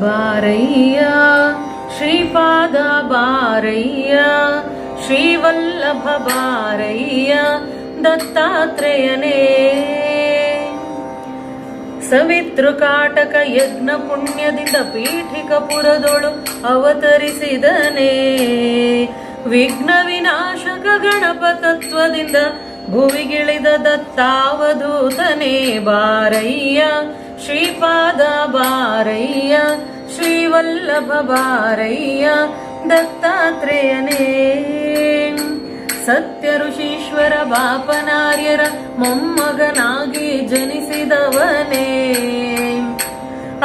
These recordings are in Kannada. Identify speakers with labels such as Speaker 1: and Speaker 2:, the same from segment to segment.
Speaker 1: ಬಾರಯ್ಯ, ಶ್ರೀಪಾದ ಬಾರಯ್ಯ, ಶ್ರೀವಲ್ಲಭ ಬಾರಯ್ಯ, ದತ್ತಾತ್ರೇಯನೇ. ಸವಿತೃಕಾಟಕ ಯಜ್ಞ ಪುಣ್ಯದಿಂದ ಪೀಠಿಕಪುರದೊಳು ಅವತರಿಸಿದನೇ. ವಿಘ್ನ ವಿನಾಶಕ ಗಣಪ ತತ್ವದಿಂದ ಭುವಿಗಿಳಿದ ದತ್ತಾವಧೂತನೇ ಬಾರಯ್ಯ, ಶ್ರೀಪಾದ ಬಾರಯ್ಯ, ಶ್ರೀವಲ್ಲಭ ಬಾರಯ್ಯ, ದತ್ತಾತ್ರೇಯನೇ. ಸತ್ಯ ಋಷೀಶ್ವರ ಬಾಪನಾರ್ಯರ ಮೊಮ್ಮಗನಾಗಿ ಜನಿಸಿದವನೇ.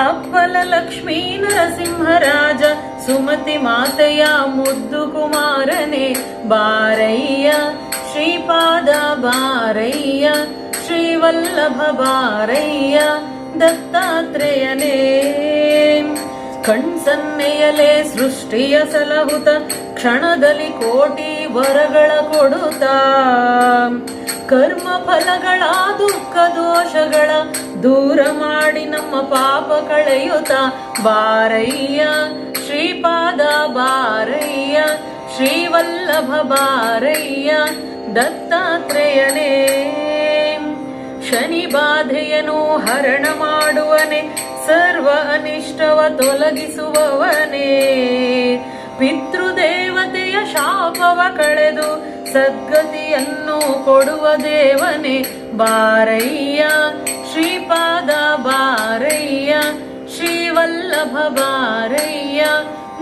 Speaker 1: ಅಪ್ಪಲ ಲಕ್ಷ್ಮೀ ನರಸಿಂಹರಾಜ ಸುಮತಿ ಮಾತೆಯ ಮುದ್ದು ಕುಮಾರನೇ ಬಾರಯ್ಯ ಶ್ರೀಪಾದ ಬಾರಯ್ಯ, ಶ್ರೀವಲ್ಲಭ ಬಾರಯ್ಯ, ದತ್ತಾತ್ರೇಯನೇ. ಕಣ್ಸನ್ನೆಯಲೆ ಸೃಷ್ಟಿಯ ಸಲಹುತ, ಕ್ಷಣದಲ್ಲಿ ಕೋಟಿ ವರಗಳ ಕೊಡುತ್ತ ಕರ್ಮ ಫಲಗಳ ದುಃಖ ದೋಷಗಳ, ದೂರ ಮಾಡಿ ನಮ್ಮ ಪಾಪ ಕಳೆಯುತ್ತ ಬಾರಯ್ಯ, ಶ್ರೀಪಾದ ಬಾರಯ್ಯ, ಶ್ರೀವಲ್ಲಭ ಬಾರಯ್ಯ ದತ್ತಾತ್ರೇಯನೇ. ಶನಿ ಬಾಧೆಯನು ಹರಣ ಮಾಡುವನೆ, ಸರ್ವ ಅನಿಷ್ಟವ ತೊಲಗಿಸುವವನೇ. ಪಿತೃದೇವತೆಯ ಶಾಪವ ಕಳೆದು ಸದ್ಗತಿಯನ್ನು ಕೊಡುವ ದೇವನೇ. ಬಾರಯ್ಯ, ಶ್ರೀಪಾದ ಬಾರಯ್ಯ, ಶ್ರೀವಲ್ಲಭ ಬಾರಯ್ಯ,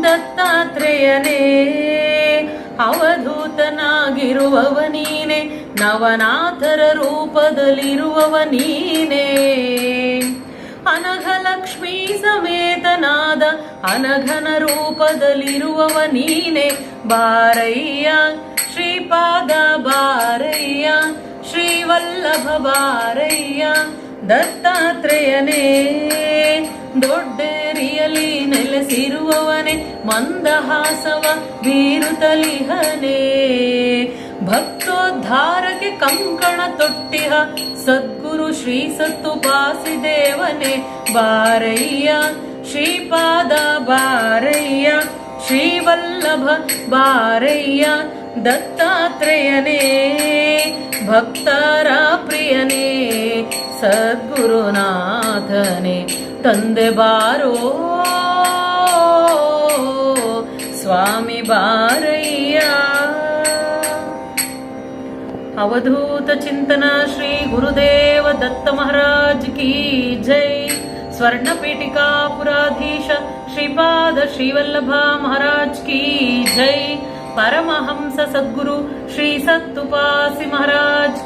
Speaker 1: ದತ್ತಾತ್ರೇಯನೇ. ಅವಧೂತನಾಗಿರುವವ ನೀನೆ ನವನಾಥರ ರೂಪದಲ್ಲಿರುವವ ನೀನೇ ಅನಘ ಲಕ್ಷ್ಮೀ ಸಮೇತನಾದ ಅನಘನ ರೂಪದಲ್ಲಿರುವವ ನೀನೆ ಬಾರಯ್ಯ ಶ್ರೀಪಾದ ಬಾರಯ್ಯ ಶ್ರೀವಲ್ಲಭ ಬಾರಯ್ಯ ದತ್ತಾತ್ರೇಯನೇ ದೊಡ್ಡೇರಿಯಲಿ ನೆಲೆಸಿರುವವನೇ ಮಂದಹಾಸವ ಬೀರುತ್ತಲಿಹನೇ ಭಕ್ತೋದ್ಧಾರಕ್ಕೆ ಕಂಕಣ ತೊಟ್ಟಿಹ ಸದ್ಗುರು ಶ್ರೀ ಸತ್ತುಪಾಸಿದೇವನೇ ಬಾರಯ್ಯ, ಶ್ರೀಪಾದ ಬಾರಯ್ಯ, ಶ್ರೀವಲ್ಲಭ ಬಾರಯ್ಯ, ದತ್ತಾತ್ರೇಯನೇ. ಭಕ್ತರ ಪ್ರಿಯನೇ ಸದ್ಗುರುನಾಥನೇ ತಂದೆ ಬಾರೋ ಸ್ವಾಮಿ ಬಾರಯ್ಯ ಅವಧೂತ ಚಿಂತನ ಶ್ರೀ ಗುರುದೇವ ದತ್ತ ಮಹಾರಾಜ್ ಕಿ ಜೈ ಸ್ವರ್ಣ ಪೀಠಿಕಾ ಪುರಾಧೀಶ ಶ್ರೀಪಾದ ಶ್ರೀವಲ್ಲಭ ಮಹಾರಾಜ್ ಕಿ ಜೈ ಪರಮಹಂಸ ಸದ್ಗುರು ಶ್ರೀ ಸತ್ತುಪಾಸಿ ಮಹಾರಾಜ್